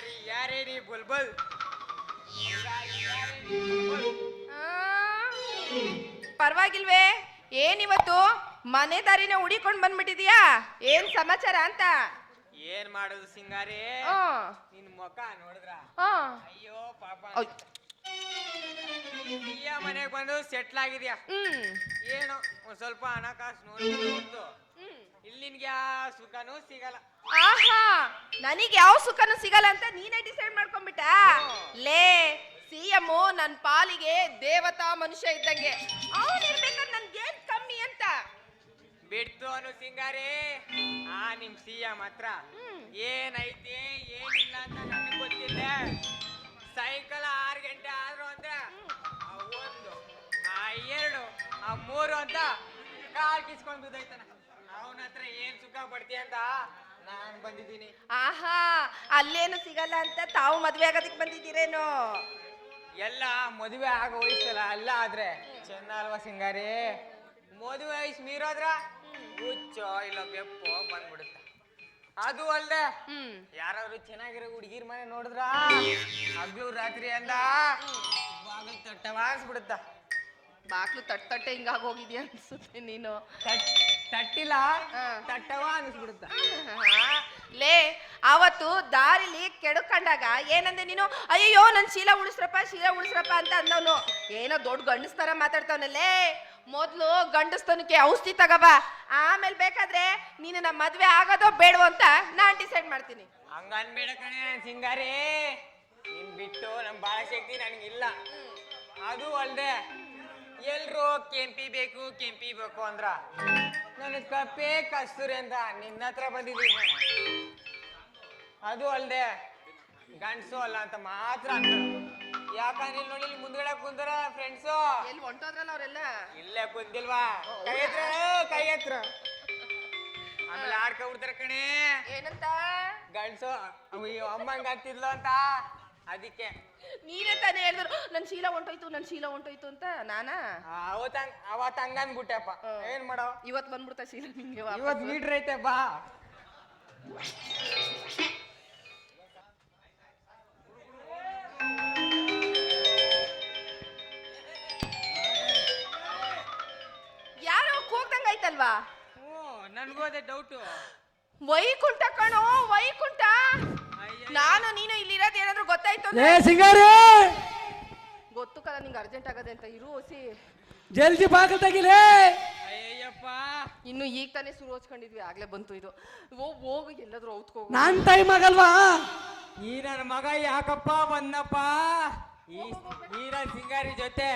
ಯಾರಿ ಯಾರೇ ನೀ ಬುಲ್ಬುಲ್? ಪರವಾಗಿಲ್ವೇ ಏನಿವತ್ತು ಮನೆ ದಾರಿನ ಹುಡಿಕೊಂಡ್ ಬಂದ್ಬಿಟ್ಟಿದ್ಯಾ? ಏನ್ ಸಮಾಚಾರ ಅಂತ? ಏನ್ ಮಾಡೋದು ಸಿಂಗಾರಿ? ನಿನ್ ಮುಖ ನೋಡಿದ್ರ. ಅಯ್ಯೋ ಪಾಪ. ಮನೆಗೆ ಬಂದು ಸೆಟ್ಲ್ ಆಗಿದ್ಯಾ? ಏನು ಒಂದ್ ಸ್ವಲ್ಪ ಹಣಕಾಸು ನೋಡ್ಕೊಂಡು ಹೊರ್ತು ಇಲ್ಲಿ ನಿನ್ಗೆ ಯಾವ ಸುಖನೂ ಸಿಗಲ್ಲ. ಆಹಾ ನನಗೆ ಯಾವ ಸುಖನೂ ಸಿಗಲ್ಲ ಅಂತ ನೀನೇ ಡಿಸೈಡ್ ಮಾಡ್ಕೊಂಡ್ಬಿಟ್ಟ? ಲೇ ಸಿ ಎಂ ನನ್ನ ಪಾಲಿಗೆ ದೇವತಾ ಮನುಷ್ಯ ಇದ್ದಂಗೆ. ಅವನ್ ಇರ್ಬೇಕಾದ್ರೆ ನನ್ಗೇನ್ ಕಮ್ಮಿ ಅಂತ? ಬಿಡ್ತು ಅನು ಸಿಂಗಾರಿ. ಆ ನಿಮ್ ಸಿಎಂ ಹತ್ರ ಹ್ಮ್. ಏನೈತೆ ಏನಿಲ್ಲ ಅಂತ ನನಗೆ ಗೊತ್ತಿಲ್ಲ. ಸಾಯಂಕಾಲ ಆರು ಗಂಟೆ ಆದ್ರು ಅಂದ್ರೆ ಆ ಒಂದು ಆ ಎರಡು ಆ ಮೂರು ಅಂತ ಕಾಲ್ ಕಿಸ್ಕೊಂಡು ಬಿದ್ದೈತನ ಅವನ ಹತ್ರ ಏನ್ ಸುಖ ಪಡ್ತೀಯ ಅಂತ ನಾನ್ ಬಂದಿದ್ದೀನಿ. ಆಹಾ ಅಲ್ಲೇನು ಸಿಗಲ್ಲ ಅಂತ ತಾವು ಮದ್ವೆ ಆಗೋದಕ್ಕೆ ಬಂದಿದ್ದೀರೇನೋ? ಎಲ್ಲ ಮದುವೆ ಆಗೋ ವಯಸ್ಸಲ್ಲ ಅಲ್ಲ ಆದ್ರೆ ಚೆನ್ನ ಅಲ್ವಾ ಸಿಂಗಾರಿ? ಮದುವೆ ವಯಸ್ಸು ಮೀರೋದ್ರ? ಹುಚ್ಚೋ ಇಲ್ಲ ಬೆಪ್ಪೋ ಬಂದ್ಬಿಡುತ್ತೆ. ಅದು ಅಲ್ದೆ ಹ್ಮ್. ಯಾರಾದ್ರೂ ಚೆನ್ನಾಗಿರೋ ಹುಡುಗಿರ್ ಮನೆ ನೋಡಿದ್ರ? ಹಗ್ಲು ರಾತ್ರಿ ಅಂದ? ಬಾಗಿಲು ತಟ್ಟವಾಗ್ಸ್ಬಿಡುತ್ತ ಬಾಕ್ಲು ತಟ್ಟ ತಟ್ಟೆ ಹಿಂಗಾಗಿ ಹೋಗಿದ್ಯಾ ಅನ್ಸುತ್ತೆ ನೀನು? ತಟ್ ತಟ್ಟಿಲ್ಲ ತಟ್ಟವಾ ಅನಿಸ್ಬಿಡುತ್ತ ಲೇ ಅವತ್ತು ದಾರಿಲಿ ಕೆಡುಕಂಡಾಗ ಏನಂದೆ ನೀನು? ಅಯ್ಯೋ ನನ್ ಶೀಲ ಉಳಿಸ್ರಪ್ಪ ಶೀಲ ಉಳಿಸ್ರಪ್ಪ ಅಂತ ಅಂದವನು. ಏನೋ ದೊಡ್ಡ ಗಂಡಸ್ತರ ಮಾತಾಡ್ತಾವನಲ್ಲೇ ಮೊದ್ಲು ಗಂಡಸ್ತನಕ್ಕೆ ಔಷಧಿ ತಗಬ. ಆಮೇಲೆ ಬೇಕಾದ್ರೆ ನೀನು ನಮ್ಮ ಮದ್ವೆ ಆಗೋದೋ ಬೇಡವೋ ಅಂತ ನಾನ್ ಡಿಸೈಡ್ ಮಾಡ್ತೀನಿ. ಹಂಗ ಅನ್ಬೇಡ ಕಣೆ ಸಿಂಗಾರಿ. ನಿನ್ ಬಿಟ್ಟು ನಮ್ ಬಾಳ ಶಕ್ತಿ ನನಗಿಲ್ಲ. ಅದು ಅಲ್ದೆ ಎಲ್ರು ಕೆಂಪಿ ಬೇಕು ಕೆಂಪಿ ಬೇಕು ಅಂದ್ರ. ನನಗ್ ಕಪ್ಪೆ ಕಸ್ತೂರಿ ಅಂತ ನಿನ್ನ ಹತ್ರ ಬಂದಿದ್ದೀನಿ. ಅದು ಅಲ್ಲದೆ ಗಂಡಸು ಅಲ್ಲ ಅಂತ ಮಾತ್ರ ಯಾಕಂದ್ರೆ ಇಲ್ಲಿ ನೋಡಿ ಇಲ್ಲಿ ಮುಂದ್ಗಡೆ ಕುಂದ್ರ ಫ್ರೆಂಡ್ಸು ಎಲ್ಲಿ ಹೊಂಟೋದ್ರಲ್ಲ ಅವರೆಲ್ಲ? ಇಲ್ಲೇ ಕುಂತಿಲ್ವಾ? ಕೈ ಹತ್ರ ಕೈ ಹತ್ರ ಆಮೇಲೆ ಆಡ್ಕೊಂಡ್ಬಿಡ್ತಾರ ಕಣೆ. ಏನಂತ? ಗಂಡಸು ಅಮ್ಮಂಗ ಆಗ್ತಿದ್ಲು ಅಂತ. ಅದಕ್ಕೆ. ನೀನೇ ತಾನೇ ಹೇಳಿದ್ರು ನನ್ ಶೀಲ ಹೊಂಟೋಯ್ತು ನನ್ ಶೀಲ ಹೊಂಟೋಯ್ತು ಅಂತ ನಾನಾ? ಅವತ್ತ ಅವತ್ತ ಹಂಗನ್ಬಿಟ್ಟೆಪ್ಪ. ಏನ್ ಮಾಡೋ? ಇವತ್ ಬಂದ್ಬಿಡ್ತಾ ಶೀಲ ನಿಂಗೆ. ಇವತ್ ಮೀಟ್ರ್ ಐತೆ ಬಾ. ಯಾರೋ ಕೂಗ್ದಂಗ್ ಆಯ್ತಲ್ವಾ? ನನ್ಗೂ ಅದೇ ಡೌಟು ವೈಕುಂಠ ಕಣೋ ವೈಕುಂಠ! ನಾನು ನೀನು ಇಲ್ಲಿರೋದು ಏನಾದ್ರು ಗೊತ್ತಾಯ್ತು ಅಂದ್ರೆ ಏ ಸಿಂಗಾರಿ! ಗೊತ್ತು ಕದ ನಿಂಗೆ ಅರ್ಜೆಂಟ್ ಆಗದೆ ಅಂತ ಇರು ಓಸಿ. ಜಲ್ದಿ ಬಾಕಲ್ ತೆಗಿಲೇ! ಅಯ್ಯಯ್ಯಪ್ಪ. ಇನ್ನು ಈಗ ತಾನೇ ಶುರು ಹಚ್ಕೊಂಡಿದ್ವಿ ಆಗ್ಲೇ ಬಂತು ಇದು. ಓ ಹೋಗು ಎಲ್ಲಾದ್ರೂ ಔತ್ಕೋ ನಾನ್ ಟೈಮ್ ಆಗಲ್ವಾ? ಈ ನನ್ನ ಮಗ ಯಾಕಪ್ಪ ಬಂದಪ್ಪ? ಈ ಈ ನನ್ನ ಸಿಂಗಾರಿ ಜೊತೆ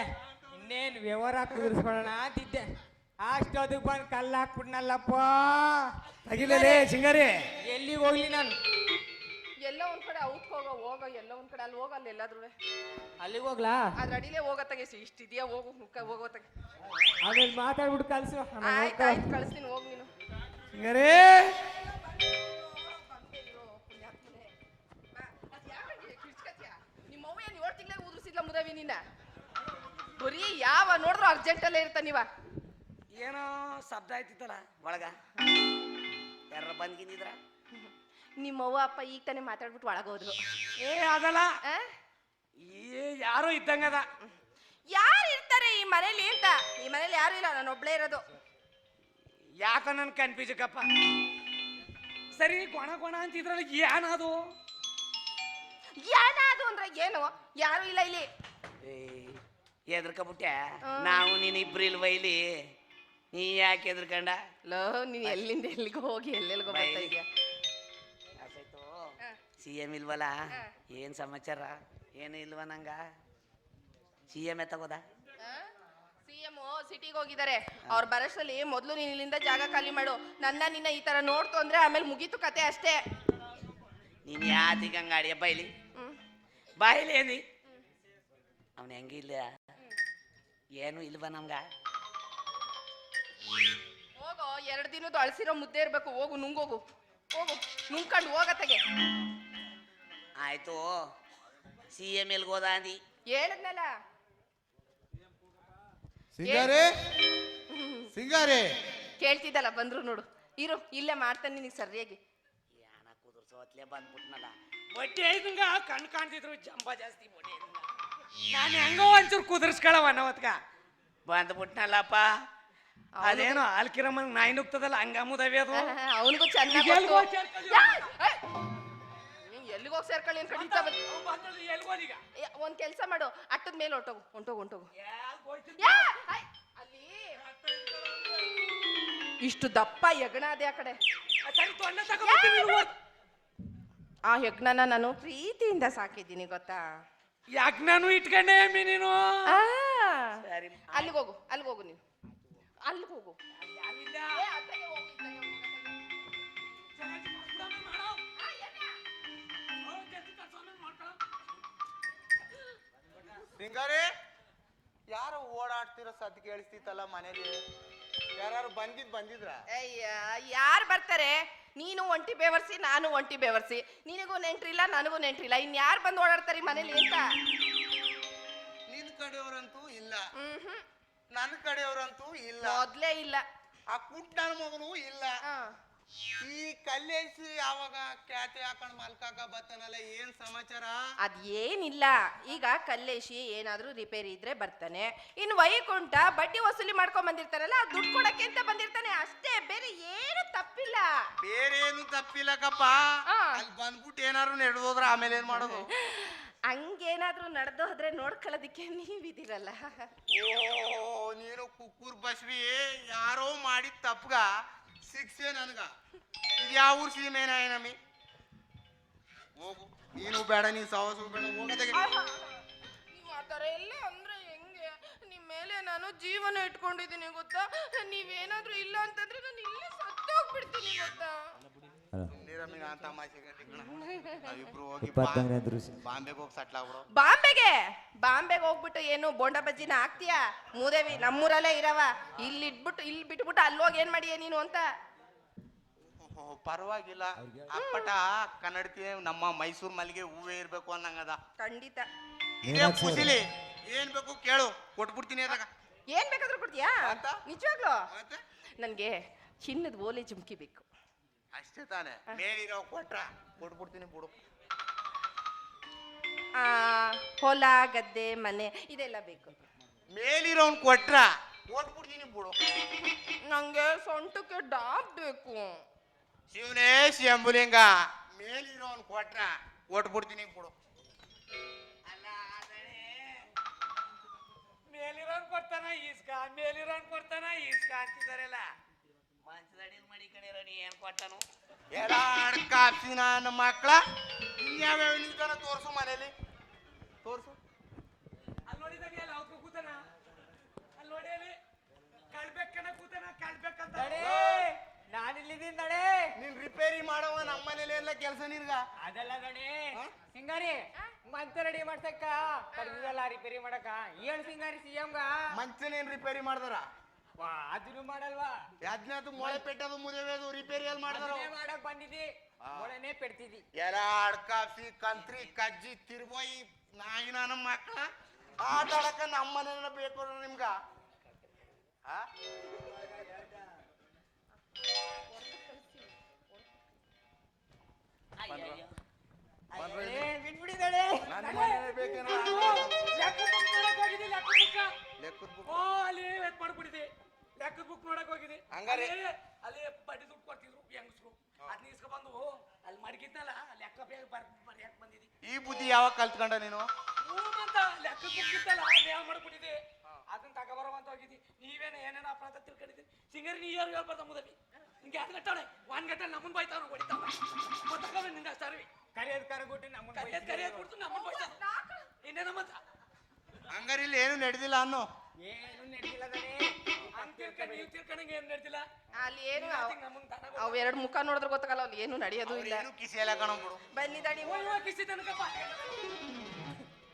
ಇನ್ನೇನ್ ವ್ಯವಹಾರ ಕುದುರಿಸ್ಕೊಳ್ಳೋಣ ಅಂತಿದ್ದೆ. ಅಷ್ಟೊತ್ತಿಗೆ ಬಂದು ಕಲ್ಲು ಹಾಕ್ಬಿಟ್ನಲ್ಲಪ್ಪ. ತೆಗಿಲೇ ಸಿಂಗಾರಿ. ಎಲ್ಲಿಗೆ ಹೋಗ್ಲಿ ನಾನು? ಎಲ್ಲ ಒಂದ್ ಕಡೆ ಔಟ್ ಹೋಗೋ ಎಲ್ಲ ಒಂದ್ ಕಡೆ ಅಲ್ಲಿ ಹೋಗಲ್ಲ ಎಲ್ಲಾದ್ರೂ ಅಲ್ಲಿಗೆ ಹೋಗ್ಲಾ? ಅದ್ರ ಅಡಿಲೇ ಹೋಗತ್ತಾಗೆ ಇಷ್ಟಿದ್ಯಾ ಹೋಗು ಮುಖ ಹೋಗೋತ್ತಾಗೆ ಆಮೇಲೆ ಮಾತಾಡ್ಬಿಟ್ಟು ಕಳ್ಸು ಆಯ್ತು ಆಯ್ತು ಕಳಿಸ್ತೀನಿ ಹೋಗ್ ನೀನು. ಸಿಂಗರೇ! ಮುದವಿ ನಿನ್ನ ಬರೀ ಯಾವ ನೋಡಿದ್ರು ಅರ್ಜೆಂಟ್ ಅಲ್ಲೇ ಇರ್ತ ನೀವ ಏನೋ ಶಬ್ದ ಆಯ್ತಿತ್ತಲ್ಲ ಒಳಗ? ಯಾರ ಬಂದ್ಗಿಂದಿದ್ರ? ನಿಮ್ಮ ಅವ್ವ ಅಪ್ಪ ಈಗ ತಾನೇ ಮಾತಾಡ್ಬಿಟ್ಟು ಒಳಗೋದ್ರು. ಏ ಅದಲ್ಲ. ಆ? ಏ ಯಾರು ಇದ್ದಂಗದ ಯಾರು ಇರ್ತಾರೆ ಈ ಮನೇಲಿ ಅಂತ? ಈ ಮನೇಲಿ ಯಾರು ಇಲ್ಲ ನಾನು ಒಬ್ಳೇ ಇರೋದು. ಯಾಕ ನನ್ ಕನ್ಫ್ಯೂಸಕ್ಕಪ್ಪ ಸರಿ ಗೊಣ ಗೊಣ ಅಂತಿದ್ರಲ್ಲ ಏನದು? ಏನಾದು ಅಂದ್ರೆ ಏನು? ಯಾರು ಇಲ್ಲ ಇಲ್ಲಿ. ಏ ಎದ್ರಕಬಿಟ್ಟೆ ನಾವು ನೀನ್ ಇಬ್ರು ಇಲ್ವ ಇಲ್ಲಿ? ನೀ ಯಾಕೆ ಎದ್ರಕಂಡ ಲೋ ನೀನ್ ಎಲ್ಲಿಂದ ಎಲ್ಲಿಗೋ ಹೋಗಿ ಎಲ್ಲೆಲ್ಲಿಗೋ ಬರ್ತಾ ಬೈಲಿ. ಇದೀಯ? ಸಿ ಎಂ ಇಲ್ವಲ್ಲ ಏನ್ ಸಮಾಚಾರ? ಏನು ಇಲ್ವ ನಂಗ? ಸಿ ಎಂ ಎತ್ತಗೋದ ಸಿಎಂ ಸಿಟಿಗೆ ಹೋಗಿದ್ದಾರೆ ಅವ್ರ ಬರಷ್ಟಲ್ಲಿ ಮೊದಲು ನೀನು ಇಲ್ಲಿಂದ ಜಾಗ ಖಾಲಿ ಮಾಡು. ನನ್ನ ನಿನ್ನ ಈ ತರ ನೋಡ್ತು ಅಂದ್ರೆ ಆಮೇಲೆ ಮುಗೀತು ಕತೆ ಅಷ್ಟೇ. ನೀನ್ ಯಾತಿಗೆ ಹಂಗಾಡಿಯ ಬೈಲಿ. ಬಾಯಿಲಿ ಏನಿ? ಅವನ ಹೆಂಗಿಲ್ಲ ಏನು ಇಲ್ವ ನಮ್ಗ? ಹೋಗೋ ಎರಡು ದಿನದ ಅಳಸಿರೋ ಮುದ್ದೆ ಇರಬೇಕು. ಹೋಗು ನುಂಗೋಗು. ಹೋಗು ನುಂಗ್ಕೊಂಡು ಹೋಗತ್ತಗೆ ಆಯ್ತು. ಸಿ ಎಂ ಎಲ್ ಹೋದ ಅಂದಿ? ಹೇಳದ್ನಲ್ಲ. ಸಿಂಗಾರೆ? ಸಿಂಗಾರೆ? ಕೇಳ್ತಿದ್ದಲ್ಲ ಬಂದ್ರು ನೋಡು. ಇರು ಇಲ್ಲೇ ಮಾಡ್ತಾನೆ ನಿನಗೆ ಸರಿಯಾಗಿ. ಯಾನ ಕುದುರ್ಸ ಸೋತ್ಲೆ ಬಂದ್ಬಿಟ್ನಲ್ಲ. ಬಟ್ಟೆ ಐದಂಗ ಕಣ್ ಕಾಣ್ತಿದ್ರು ಜಂಬ ಜಾಸ್ತಿ ಬಟ್ಟೆ ನಾನು ಹೆಂಗೋ ಒಂಚೂರು ಕುದುರ್ಸ್ಕೊಳವ ನವತ್ಗ ಬಂದ್ಬಿಟ್ನಲ್ಲಪ್ಪ. ಅದೇನೋ ಆಲ್ಕಿರಮ್ಮಂಗ್ ನಾಯಿ ನುಗ್ತದಲ್ಲ ಹಂಗ ಮುದವಿ ಅದು ಅವನಿಗೂ ಚೆನ್ನಾಗಿ ಎಲ್ಗೋ ಸೇರ್ಕೊಳ್ಳಿ. ಅಂತ ಕಡಿತಾ ಎಲ್ಗೋದೀಗ? ಏ, ಒಂದ್ ಕೆಲ್ಸ ಮಾಡು. ಅಟ್ಟದ ಮೇಲೆ ಹೊಂಟೋಗು ಹೊಂಟೋಗು ಹೊಂಟೋಗು ಯಾಕ್ ಹೋಯ್ತಿದ್ದ? ಯಾ! ಐ, ಅಲ್ಲಿ. ಇಷ್ಟು ದಪ್ಪ ಯಗ್ನ ಅದೇ ಆ ಕಡೆ. ಆ ನೀನು ಯಜ್ಞನ ನಾನು ಪ್ರೀತಿಯಿಂದ ಸಾಕಿದ್ದೀನಿ ಗೊತ್ತಾ? ಯಜ್ಞನೂ ನಾನು ಇಟ್ಕೊಂಡೆ ಅಮ್ಮಿ ನೀನು ಆ, ಸರಿ. ಅಲ್ಲಿಗೆ ಹೋಗು ಅಲ್ಲಿಗೆ ಹೋಗು ನೀನು. ಅಲ್ಲಿಗೆ ಸಿಂಗಾರಿ ಯಾರು ಓಡಾಡ್ತಿರೋ ಸದ್ದು ಕೇಳಿಸ್ತಿತ್ತಲ್ಲ ಮನೇಲಿ? ಯಾರು ಬಂದಿದ್ ಬಂದಿದ್ರ? ಅಯ್ಯ ಯಾರು ಬರ್ತಾರೆ? ನೀನು ಒಂಟಿ ಬೇವರ್ಸಿ ನಾನು ಒಂಟಿ ಬೇವರ್ಸಿ. ನಿನಗೂ ನೆಂಟ್ರಿಲ್ಲ ನನಗೂ ನೆಂಟ್ರಿಲ್ಲ. ಇನ್ ಯಾರು ಬಂದು ಓಡಾಡ್ತಾರೆ ಮನೇಲಿ ಅಂತ? ನಿನ್ ಕಡೆಯವರಂತೂ ಇಲ್ಲ. ಹ್ಮ್ ನನ್ನ ಕಡೆಯವರಂತೂ ಇಲ್ಲ. ಮೊದ್ಲೇ ಇಲ್ಲ. ಆ ಕುಟ್ ಮಗನು ಮಗನೂ ಇಲ್ಲ. ಈ ಕಲ್ಲೇಸಿ ಯಾವಾಗ ಖ್ಯಾತಿ ಹಾಕೊಂಡ್ ಮಲ್ಕಾಕ ಬರ್ತಾನಲ್ಲ ಏನ್ ಸಮಾಚಾರ? ಅದ್ ಏನಿಲ್ಲ ಈಗ ಕಲ್ಲೇಶಿ ಏನಾದ್ರೂ ರಿಪೇರಿ ಇದ್ರೆ ಬರ್ತಾನೆ. ಇನ್ ವೈಕುಂಠ ಬಡ್ಡಿ ವಸೂಲಿ ಮಾಡ್ಕೊಂಡ್ ಬಂದಿರ್ತಾರಲ್ಲ ದುಡ್ಡು ಕೊಡಕ್ಕೆ ಅಂತ ಬಂದಿರ್ತಾನೆ. ಅಷ್ಟೇ ಬೇರೆ ಏನು ತಪ್ಪಿಲ್ಲ. ಬೇರೆ ಏನು ತಪ್ಪಿಲ್ಲಕಪ್ಪ ಆ. ಅಲ್ಲಿ ಬಂದ್ಬಿಟ್ಟು ಏನಾರು ನಡೆದೋದ್ರ ಆಮೇಲೆ ಏನ್ ಮಾಡೋದು? ಹಂಗೇನಾದ್ರೂ ನಡೆದು ಹೋದ್ರೆ ನೋಡ್ಕೊಳ್ಳೋದಕ್ಕೆ ನೀವಿದಿರಲ್ಲ ಓ ನೀನು ಕುಕ್ಕೂರ್ ಬಸ್ವಿ ಯಾರೋ ಮಾಡಿದ ತಪ್ಪಗ ಶಿಕ್ಷೆ ನನ್ಗ ಇದು ಯಾವ ಊರ್ ಸೀಮೆನ ಏನಮ್ಮಿ ಹೋಗು ನೀನು ಬೇಡ ನೀನು ಸವಸು ಬೇಡ ಹೋಗದೆ ನೀವು ಆ ಥರ ಎಲ್ಲ ಅಂದ್ರೆ ಹೆಂಗೆ ನಿಮ್ಮ ಮೇಲೆ ನಾನು ಜೀವನ ಇಟ್ಕೊಂಡಿದ್ದೀನಿ ಗೊತ್ತಾ ನೀವೇನಾದ್ರೂ ಇಲ್ಲ ಅಂತಂದ್ರೆ ನಾನು ಇಲ್ಲೇ ಸತ್ತೋಗ್ಬಿಡ್ತೀನಿ ಗೊತ್ತಾ ಬಾಂಬೆಗೆ ಹೋಗಿ ಸಟ್ಲ್ ಆಗ್ಬಿಡು. ಬಾಂಬೆಗೆ? ಬಾಂಬೆಗೆ ಹೋಗ್ಬಿಟ್ಟು ಏನು ಬೋಂಡ ಬಜ್ಜಿನ ಹಾಕ್ತೀಯಾ? ಮೂದೇವಿ ನಮ್ಮೂರಲ್ಲೇ ಇರವ. ಇಲ್ಲಿ ಇಟ್ಬಿಟ್ಟು ಇಲ್ಲಿ ಬಿಟ್ಬಿಟ್ಟು ಅಲ್ಲಿ ಹೋಗಿ ಏನ್ ಮಾಡಿಯ ನೀನು ಅಂತ? ಓಹೋ, ಪರವಾಗಿಲ್ಲ. ಅಪ್ಪಟ ಕನ್ನಡತಿ ನಮ್ಮ ಮೈಸೂರು ಮಲ್ಲಿಗೆ ಹೂವೇ ಇರ್ಬೇಕು ಅನ್ನಂಗದ. ಖಂಡಿತ. ಇದೇ ಖುಷಿಲಿ ಏನ್ ಬೇಕು ಕೇಳು. ಕೊಟ್ಬಿಡ್ತೀನಿ ಅದಾಗ ಏನ್ ಬೇಕಾದ್ರೂ ಕೊಡ್ತೀಯಾ? ಅಂತ? ನಿಜವಾಗ್ಲು? ನನ್ಗೆ ಚಿನ್ನದ ಓಲೆ ಜುಮ್ಕಿ ಬೇಕು. ಅಷ್ಟೇ ತಾನೆ. ಮೇಲಿರೋ ಕೊಟ್ರ. ಕೊಟ್ಬಿಡ್ತೀನಿ ಬಿಡು. ಆ ಹೊಲ ಗದ್ದೆ ಮನೆ ಇದೆಲ್ಲ ಬೇಕು. ಮೇಲಿರೋನ್ ಕೊಟ್ರ. ಕೊಟ್ಬಿಡ್ತೀನಿ ಬಿಡು. ನಂಗೆ ಸೊಂಟಕ್ಕೆ ಡಾಬ್ ಬೇಕು. ಶಿವನೇ ಶಂಭುಲಿಂಗ ಮೇಲಿರೋನ್ ಕೊಟ್ರ. ಕೊಟ್ಬಿಡ್ತೀನಿ ಬಿಡು. ಮೇಲಿರೋನ್ ಕೊಡ್ತಾನ ಈಸ್ಕ ಮೇಲಿರೋನ್ ಕೊಡ್ತಾನ ಈಸ್ಕ ಅಂತಿದಾರೆಲ್ಲ. ನೀ ಏನ್ ಕೊಟ್ಟನು? ಎರಡ್ ಕಾಪ್ಸಿ ನನ್ನ ಮಕ್ಳ. ಇನ್ಯಾವ್ಯಾವ ನಿಂತಾನ ತೋರ್ಸು ಮನೇಲಿ ತೋರ್ಸು. ಅಲ್ಲಿ ನೋಡಿದಾಗ ಎಲ್ಲ ಅವ್ಕು ಕೂತಾನ? ಅಲ್ಲಿ ನೋಡಿ ಅಲ್ಲಿ. ಕಳ್ಬೇಕನ ಕೂತಾನ ಕಳ್ಬೇಕಂತ. ನಾನು ಇಲ್ಲಿದ್ದೀನಿ ನಡೆ ನೀನ್ ರಿಪೇರಿ ಮಾಡವ ನಮ್ಮ ಮನೇಲಿ ಎಲ್ಲ ಕೆಲಸ ನಿನ್ಗ? ಅದೆಲ್ಲ ನಡೆ ಸಿಂಗಾರಿ ಮಂಚ ರೆಡಿ ಮಾಡ್ಸಕ್ಕ? ಕರ್ದಿದಲ್ಲ ರಿಪೇರಿ ಮಾಡಕ ಏನ್ ಸಿಂಗಾರಿ ಸಿಎಂಗ ಮಂಚನೇನ್ ರಿಪೇರಿ ಮಾಡ್ದಾರ? ವಾ ಅದನ್ನು ಮಾಡಲ್ವಾ? ಅದು ಮೊಳೆ ಪೆಟ್ಟದು ಮುದೇವೇದು ರಿಪೇರಿ ಎಲ್ಲಿ ಮಾಡ್ದಾರ? ಅದನ್ನೇ ಮಾಡಕ್ ಬಂದಿದ್ದಿ. ಮೊಳನೆ ಪೆಡ್ತಿದ್ದಿ. ಎರಡ್ ಕಾಪ್ಸಿ ಕಂತ್ರಿ ಕಜ್ಜಿ ತಿರ್ಬೋಯಿ ನಾಯಿ ನನ್ನ ಮಕ್ಕಳ. ಆಟ ಆಡಕ ನಮ್ಮ ಮನೇನ ಬೇಕು ನಿಮ್ಗ. ಆ? ಹಂಗಾರೆ? ಅಲ್ಲಿ ಬಡ್ಡಿ ದುಡ್ಡು ಕೊಡ್ತಿದ್ರು ಹೆಂಗಸ್ರು. ಅದನ್ನ ಇಸ್ಕೊ ಬಂದು ಅಲ್ಲಿ ಮಡಗಿದ್ನಲ್ಲ ಲೆಕ್ಕ ಬೇಗ ಬರ್ ಬರ್ಯಾಕ್ ಬಂದಿದ್ದಿ ಈ ಬುದ್ಧಿ ಯಾವಾಗ ಕಲ್ತ್ಕೊಂಡ ನೀನು? ಅಂತ ಲೆಕ್ಕ ಬುಕ್ ಇತ್ತಲ್ಲ ಬೇಗ ಮಾಡ್ಬಿಟ್ಟಿದೆ ಅದನ್ನ ತಗೋಬರವಂತ ಹೋಗಿದ್ದಿ. ನೀವೇನ ಏನೇನ ಅಪರಾಧ ತಿಳ್ಕೊಂಡಿದ್ದಿ? ಸಿಂಗರ್ ನೀ ಯಾರು ಹೇಳ್ಬಾರ್ದ ಮುದಲಿ? ನಿಂಗೆ ಯಾರು ಗಟ್ಟಳೆ ಒಂದ್ ಗಂಟೆ ನಮ್ಮನ್ ಬೈತಾವ ಹೊಡಿತಾವ ಗೊತ್ತಾಗಲ್ಲ ನಿಂಗೆ ಸರ್ವಿ ಕರಿಯೋದ್ ಕರಗುಟ್ಟು ನಮ್ಮನ್ ಕರಿಯೋದ್ ಕರಿಯೋದ್ ಬಿಡ್ತು ನಮ್ಮನ್ ಬೈತಾವ. ಇನ್ನೇನ ಮತ್ತ? ಹಂಗಾರೆ ಇಲ್ಲಿ ಏನು ನಡೆದಿಲ್ಲ ಅನ್ನೋ? ಏನು ನಡೆದಿಲ್ಲ ಅಲ್ಲಿ ಏನು ಅವ್ ಎರಡು ಮುಖ ನೋಡಿದ್ರೆ ಗೊತ್ತಾಗಲ್ಲ ಅಲ್ಲಿ ಏನು ನಡೆಯೋದು ಇಲ್ಲ. ಏನು ಕಿಸಿ ಎಲ್ಲ ಕಣ ಬಿಡು. ಬನ್ನಿ ದಾಡಿ. ಕಿಸಿ ತನಕಪ್ಪ